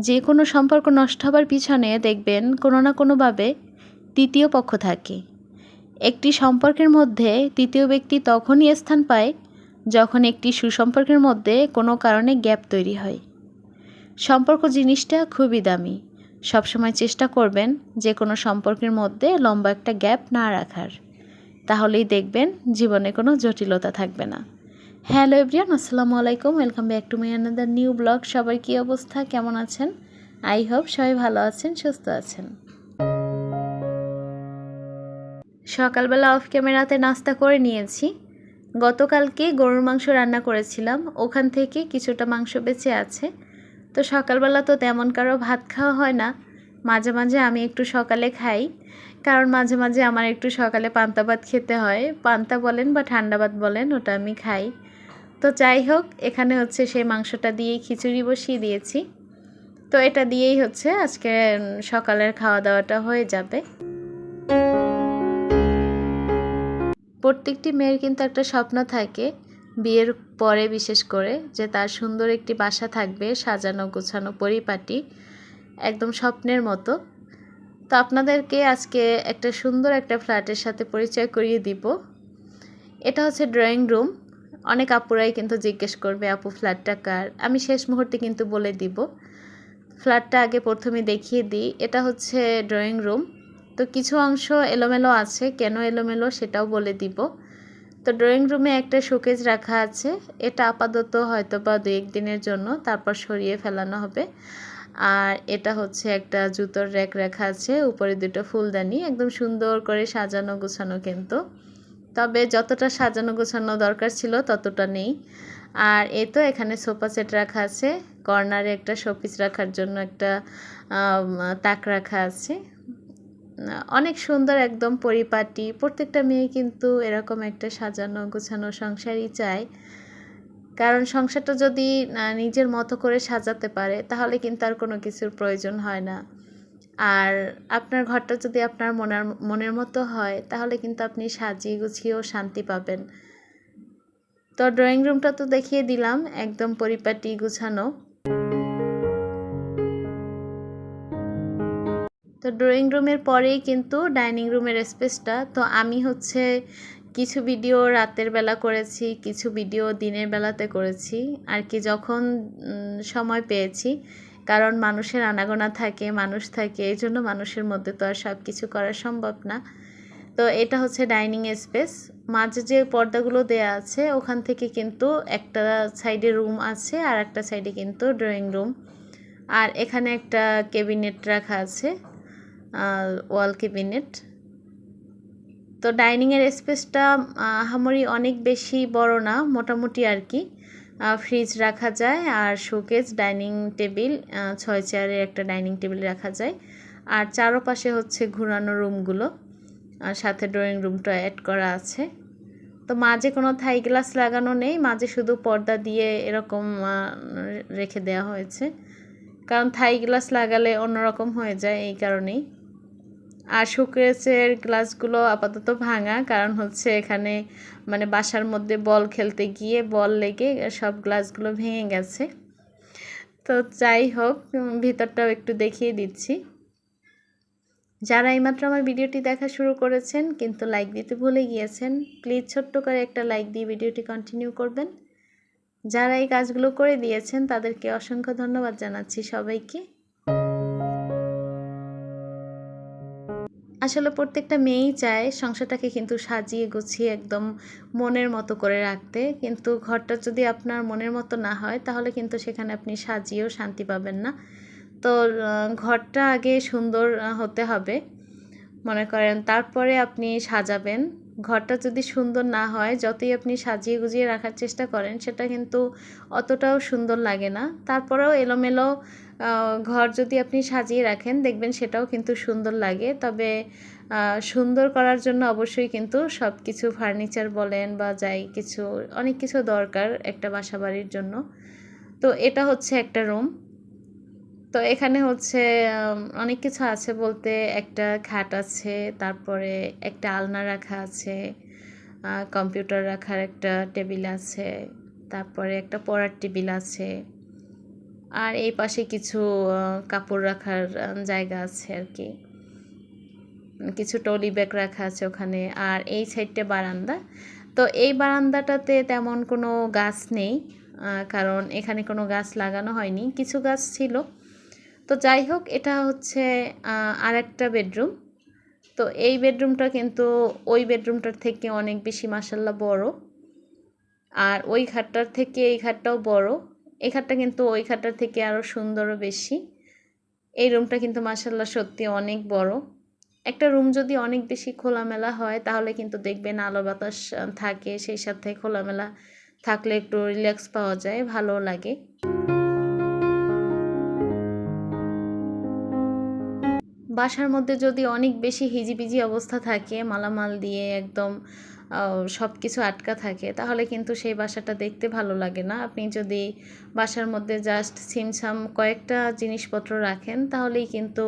যে কোনো সম্পর্ক নষ্ট হবার পিছনে দেখবেন কোনো না কোনোভাবে তৃতীয় পক্ষ থাকে। একটি সম্পর্কের মধ্যে তৃতীয় ব্যক্তি তখনই স্থান পায় যখন একটি সুসম্পর্কের মধ্যে কোনো কারণে গ্যাপ তৈরি হয়। সম্পর্ক জিনিসটা খুবই দামি। সবসময় চেষ্টা করবেন যে কোনো সম্পর্কের মধ্যে লম্বা একটা গ্যাপ না রাখার। তাহলেই দেখবেন জীবনে কোনো জটিলতা থাকবে না। হ্যালো এভরিয়ান আসসালামু আলাইকুম। Welcome back to my another new blog সবার কী অবস্থা? কেমন আছেন? আই হোপ সবাই ভালো আছেন, সুস্থ আছেন। সকালবেলা অফ ক্যামেরাতে নাস্তা করে নিয়েছি। গতকালকে গরুর মাংস রান্না করেছিলাম। ওখান থেকে কিছুটা মাংস বেঁচে আছে। তো সকালবেলা তো তেমন কারও ভাত খাওয়া হয় না। মাঝে মাঝে আমি একটু সকালে খাই। কারণ মাঝে মাঝে আমার একটু সকালে পান্তা ভাত খেতে হয়। পান্তা বলেন বা ঠান্ডা ভাত বলেন, ওটা আমি খাই। তো যাই হোক, এখানে হচ্ছে সেই মাংসটা দিয়েই খিচুড়ি বসিয়ে দিয়েছি। তো এটা দিয়েই হচ্ছে আজকে সকালের খাওয়া দাওয়াটা হয়ে যাবে। প্রত্যেকটি মেয়ের কিন্তু একটা স্বপ্ন থাকে বিয়ের পরে বিশেষ করে, যে তার সুন্দর একটি বাসা থাকবে, সাজানো গোছানো পরিপাটি, একদম স্বপ্নের মতো। তো আপনাদেরকে আজকে একটা সুন্দর একটা ফ্ল্যাটের সাথে পরিচয় করিয়ে দিব। এটা হচ্ছে ড্রয়িং রুম। অনেক আপুরাই কিন্তু জিজ্ঞেস করবে, আপু ফ্ল্যাটটা কার? আমি শেষ মুহূর্তে কিন্তু বলে দিব। ফ্ল্যাটটা আগে প্রথমে দেখিয়ে দিই। এটা হচ্ছে ড্রয়িং রুম তো কিছু অংশ এলোমেলো আছে। কেন এলোমেলো সেটাও বলে দিব। তো ড্রয়িং রুমে একটা শোকেজ রাখা আছে। এটা আপাতত হয়তো বা দু একদিনের জন্য তারপর সরিয়ে ফেলানো হবে। আর এটা হচ্ছে একটা জুতোর র্যাক রাখা আছে। উপরে দুটো ফুলদানি। একদম সুন্দর করে সাজানো গোছানো কিন্তু। তবে যতটা সাজানো গোছানো দরকার ছিল ততটা নেই। আর এ তো এখানে সোফা সেট রাখা আছে, কর্নারে একটা শোপিস রাখার জন্য একটা তাক রাখা আছে। অনেক সুন্দর একদম পরিপাটি, প্রত্যেকটা মেয়ে কিন্তু এরকম একটা সাজানো গোছানো সংসারই চায়। কারণ সংসারটা যদি নিজের মতো করে সাজাতে পারে, তাহলে কিন্তু আর কোনো কিছুর প্রয়োজন হয় না। আর আপনার ঘরটা যদি আপনার মনের মনের মতো হয়, তাহলে কিন্তু আপনি সাজিয়ে গুছিয়েও শান্তি পাবেন। তো ড্রয়িং রুমটা তো দেখিয়ে দিলাম, একদম পরিপাটি গুছানো। তো ড্রয়িং রুমের পরেই কিন্তু ডাইনিং রুমের স্পেসটা তো আমি হচ্ছে কিছু ভিডিও রাতের বেলা করেছি, কিছু ভিডিও দিনের বেলাতে করেছি। আর কি যখন সময় পেয়েছি কারণ মানুষের আনাগোনা থাকে, মানুষ থাকে এই জন্য মানুষের মধ্যে তো আর সব কিছু করা সম্ভব না। তো এটা হচ্ছে ডাইনিং স্পেস। মাঝে যে পর্দাগুলো দেয়া আছে, ওখান থেকে কিন্তু একটা সাইডে রুম আছে আর একটা সাইডে কিন্তু ড্রয়িং রুম। আর এখানে একটা ক্যাবিনেট রাখা আছে ওয়াল ক্যাবিনেট। তো ডাইনিংয়ের স্পেসটা আহামরি অনেক বেশি বড় না, মোটামুটি আর কি। ফ্রিজ রাখা যায় আর শোকেজ ডাইনিং টেবিল ছয় চেয়ারের একটা ডাইনিং টেবিল রাখা যায়। আর চারোপাশে হচ্ছে ঘুরানো রুমগুলো আর সাথে ড্রয়িং রুমটা অ্যাড করা আছে। তো মাঝে কোনো থাই গ্লাস লাগানো নেই, মাঝে শুধু পর্দা দিয়ে এরকম রেখে দেওয়া হয়েছে। কারণ থাই গ্লাস লাগালে অন্যরকম হয়ে যায় এই কারণেই। আর শোকেসের গ্লাসগুলো আপাতত ভাঙা, কারণ হচ্ছে এখানে মানে বাসার মধ্যে বল খেলতে গিয়ে বল লেগে সব গ্লাসগুলো ভেঙে গেছে। তো যাই হোক ভিতরটাও একটু দেখিয়ে দিচ্ছি। যারা এইমাত্র আমার ভিডিওটি দেখা শুরু করেছেন, কিন্তু লাইক দিতে ভুলে গিয়েছেন, প্লিজ ছোট্ট করে একটা লাইক দিয়ে ভিডিওটি কন্টিনিউ করবেন। যারা এই কাজগুলো করে দিয়েছেন, তাদেরকে অসংখ্য ধন্যবাদ জানাচ্ছি সবাইকে। আসলে প্রত্যেকটা মেয়েই চায় সংসারটাকে কিন্তু সাজিয়ে গুছিয়ে একদম মনের মতো করে রাখতে। কিন্তু ঘরটা যদি আপনার মনের মতো না হয়, তাহলে কিন্তু সেখানে আপনি সাজিয়েও শান্তি পাবেন না। তো ঘরটা আগে সুন্দর হতে হবে। মনে করেন তারপরে আপনি সাজাবেন। ঘরটা যদি সুন্দর না হয়, যতই আপনি সাজিয়ে গুজিয়ে রাখার চেষ্টা করেন, সেটা কিন্তু অতটাও সুন্দর লাগে না। তারপরেও এলোমেলো ঘর যদি আপনি সাজিয়ে রাখেন, দেখবেন সেটাও কিন্তু সুন্দর লাগে। তবে সুন্দর করার জন্য অবশ্যই কিন্তু সব কিছু ফার্নিচার বলেন বা যাই কিছু, অনেক কিছু দরকার একটা বাসা বাড়ির জন্য। তো এটা হচ্ছে একটা রুম। তো এখানে হচ্ছে অনেক কিছু আছে বলতে, একটা খাট আছে, তারপরে একটা আলনা রাখা আছে কম্পিউটার রাখার একটা টেবিল আছে, তারপরে একটা পড়ার টেবিল আছে। আর এই পাশে কিছু কাপড় রাখার জায়গা আছে আর কি। কিছু টলি ব্যাগ রাখা আছে ওখানে। আর এই সাইডটা বারান্দা। তো এই বারান্দাটাতে তেমন কোনো গাছ নেই কারণ এখানে কোনো গাছ লাগানো হয়নি, কিছু গাছ ছিল। তো যাই হোক, এটা হচ্ছে আর একটা বেডরুম। তো এই বেডরুমটা কিন্তু ওই বেডরুমটার থেকে অনেক বেশি মাসাল্লা বড়। আর ওই খাটটার থেকে এই খাটটাও বড়। এই খাটটা কিন্তু ওই খাটটার থেকে আরও সুন্দরও বেশি। এই রুমটা কিন্তু মাসাল্লা সত্যি অনেক বড়। একটা রুম যদি অনেক বেশি খোলামেলা হয়, তাহলে কিন্তু দেখবেন আলো বাতাস থাকে, সেই সাথে খোলামেলা থাকলে একটু রিল্যাক্স পাওয়া যায় ভালো লাগে। বাসার মধ্যে যদি অনেক বেশি হিজিবিজি অবস্থা থাকে, মালামাল দিয়ে একদম সব কিছু আটকা থাকে, তাহলে কিন্তু সেই বাসাটা দেখতে ভালো লাগে না। আপনি যদি বাসার মধ্যে জাস্ট সিমসাম কয়েকটা জিনিসপত্র রাখেন, তাহলেই কিন্তু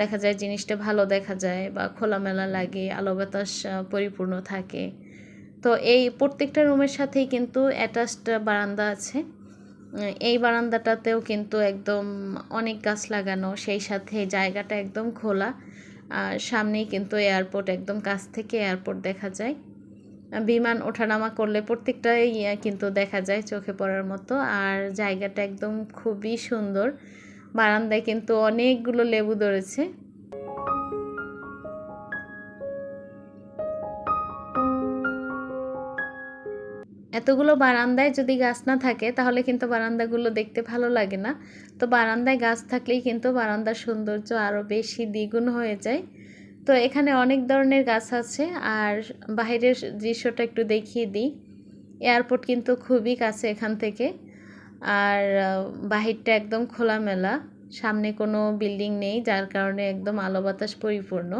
দেখা যায় জিনিসটা ভালো দেখা যায় বা খোলামেলা লাগে আলো বাতাস পরিপূর্ণ থাকে। তো এই প্রত্যেকটা রুমের সাথেই কিন্তু অ্যাটাচড বারান্দা আছে। এই বারান্দাটাতেও কিন্তু একদম অনেক গাছ লাগানো, সেই সাথে জায়গাটা একদম খোলা। আর সামনেই কিন্তু এয়ারপোর্ট একদম কাছ থেকে এয়ারপোর্ট দেখা যায়। বিমান ওঠানামা করলে প্রত্যেকটাই কিন্তু দেখা যায় চোখে পড়ার মতো। আর জায়গাটা একদম খুবই সুন্দর। বারান্দায় কিন্তু অনেকগুলো লেবু ধরেছে। এতগুলো বারান্দায় যদি গাছ না থাকে, তাহলে কিন্তু বারান্দাগুলো দেখতে ভালো লাগে না। তো বারান্দায় গাছ থাকলেই কিন্তু বারান্দার সৌন্দর্য আরও বেশি দ্বিগুণ হয়ে যায়। তো এখানে অনেক ধরনের গাছ আছে, আর বাহিরের দৃশ্যটা একটু দেখিয়ে দিই। এয়ারপোর্ট কিন্তু খুবই কাছে এখান থেকে, আর বাহিরটা একদম খোলামেলা, সামনে কোনো বিল্ডিং নেই, যার কারণে একদম আলো বাতাস পরিপূর্ণ।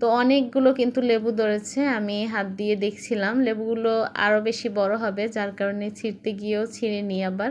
তো অনেকগুলো কিন্তু লেবু ধরেছে, আমি হাত দিয়ে দেখছিলাম, লেবুগুলো আরও বেশি বড় হবে, যার কারণে ছিঁড়তে গিয়েও ছিঁড়ে নিই আবার।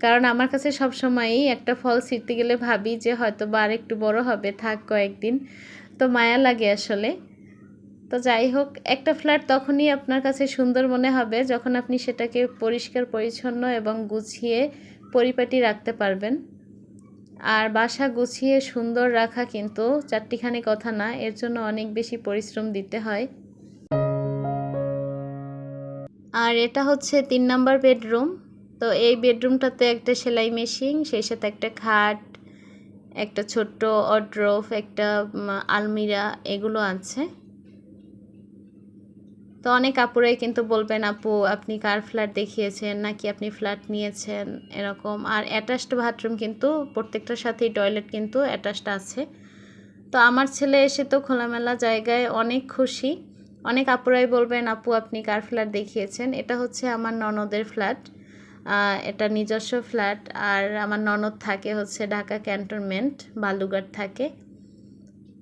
কারণ আমার কাছে সবসময়ই একটা ফল ছিঁড়তে গেলে ভাবি যে হয়তো বা আর একটু বড় হবে, থাক কয়েকদিন। তো মায়া লাগে আসলে। তো যাই হোক, একটা ফ্ল্যাট তখনই আপনার কাছে সুন্দর মনে হবে যখন আপনি সেটাকে পরিষ্কার, পরিচ্ছন্ন এবং গুছিয়ে পরিপাটি রাখতে পারবেন। আর বাসা গুছিয়ে সুন্দর রাখা কিন্তু চারটিখানি কথা না, এর জন্য অনেক বেশি পরিশ্রম দিতে হয়। আর এটা হচ্ছে তিন নাম্বার বেডরুম। তো এই বেডরুমটাতে একটা সেলাই মেশিন, সেই সাথে একটা খাট, একটা ছোট্ট অড্রফ একটা আলমিরা, এগুলো আছে। তো অনেক আপুরাই কিন্তু বলবেন, আপু, আপনি কার ফ্ল্যাট দেখিয়েছেন? নাকি আপনি ফ্ল্যাট নিয়েছেন? এরকম। আর অ্যাটাচড বাথরুম কিন্তু প্রত্যেকটার সাথেই টয়লেট কিন্তু অ্যাটাচড আছে। তো আমার ছেলে এসে তো খোলামেলা জায়গায় অনেক খুশি। অনেক আপুরাই বলবেন, আপু, আপনি কার ফ্ল্যাট দেখিয়েছেন? এটা হচ্ছে আমার ননদের ফ্ল্যাট। এটা নিজস্ব ফ্ল্যাট। আর আমার ননদ থাকে হচ্ছে ঢাকা ক্যান্টনমেন্ট বালুঘাট থাকে।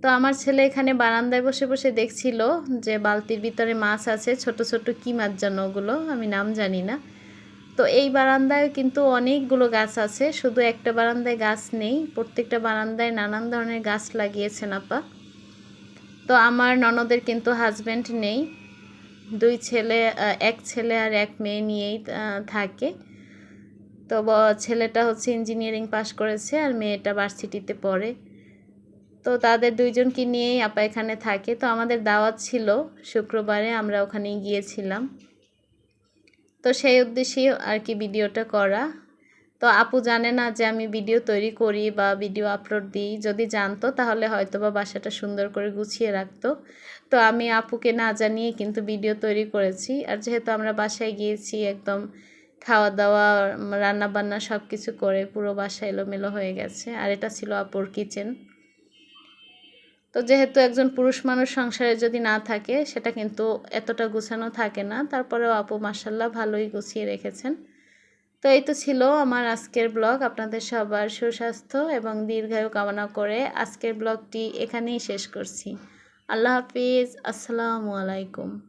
তো আমার ছেলে এখানে বারান্দায় বসে বসে দেখছিল যে বালতির ভিতরে মাছ আছে, ছোট ছোট কী মাছ যেন ওগুলো, আমি নাম জানি না। তো এই বারান্দায় কিন্তু অনেকগুলো গাছ আছে, শুধু একটা বারান্দায় গাছ নেই, প্রত্যেকটা বারান্দায় নানান ধরনের গাছ লাগিয়েছেন আপা। তো আমার ননদের কিন্তু হাজব্যান্ড নেই, দুই ছেলে এক ছেলে আর এক মেয়ে নিয়েই থাকে। তো ছেলেটা হচ্ছে ইঞ্জিনিয়ারিং পাশ করেছে আর মেয়েটা ভার্সিটিতে পড়ে। তো তাদের দুইজনকে নিয়েই আপা এখানে থাকে। তো আমাদের দাওয়াত ছিল শুক্রবারে আমরা ওখানে গিয়েছিলাম। তো সেই উদ্দেশ্যেই আর কি ভিডিওটা করা। তো আপু জানে না যে আমি ভিডিও তৈরি করি বা ভিডিও আপলোড দিই। যদি জানতো তাহলে হয়তো বা বাসাটা সুন্দর করে গুছিয়ে রাখতো। তো আমি আপুকে না জানিয়ে কিন্তু ভিডিও তৈরি করেছি। আর যেহেতু আমরা বাসায় গিয়েছি একদম খাওয়া দাওয়া রান্না বান্না সব কিছু করে পুরো বাসা এলোমেলো হয়ে গেছে। আর এটা ছিল আপুর কিচেন তো যেহেতু একজন পুরুষ মানুষ সংসারে যদি না থাকে, সেটা কিন্তু এতটা গুছানো থাকে না। তারপরেও আপু মাসাল্লাহ ভালোই গুছিয়ে রেখেছেন। তো এই তো ছিল আমার আজকের ব্লগ আপনাদের সবার সুস্বাস্থ্য এবং দীর্ঘায়ু কামনা করে আজকের ব্লগটি এখানেই শেষ করছি। আল্লাহ হাফিজ। আসসালামু আলাইকুম।